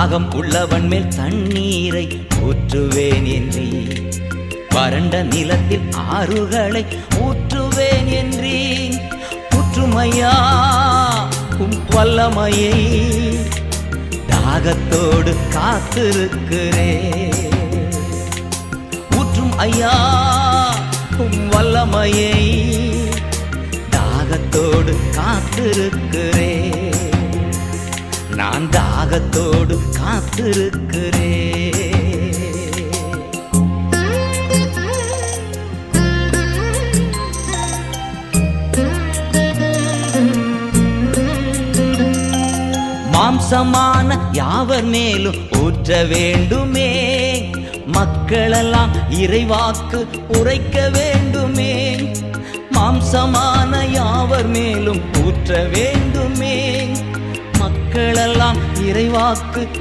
தாகம் உள்ளவன் மேல் தண்ணீரை ஊற்றுவேன் என்றி. வறண்ட நிலத்தில் ஆறுகளை ஊற்றுவேன் என்றி. புற்றுமையா உம் வல்லமையை தாகத்தோடு காத்திருக்கிறேன். ஊற்றும் ஐயா உம் வல்லமையை தாகத்தோடு காத்திருக்கிறேன். நான் தாகத்தோடு காத்திருக்கிறேன். மாம்சமான யாவர் மேலும் ஊற்ற வேண்டுமே? மக்களெல்லாம் இறைவாக்கு உரைக்க வேண்டுமே? மாம்சமான யாவர் மேலும் ஊற்ற வேண்டுமே? மக்களெல்லாம் இறைவாக்கு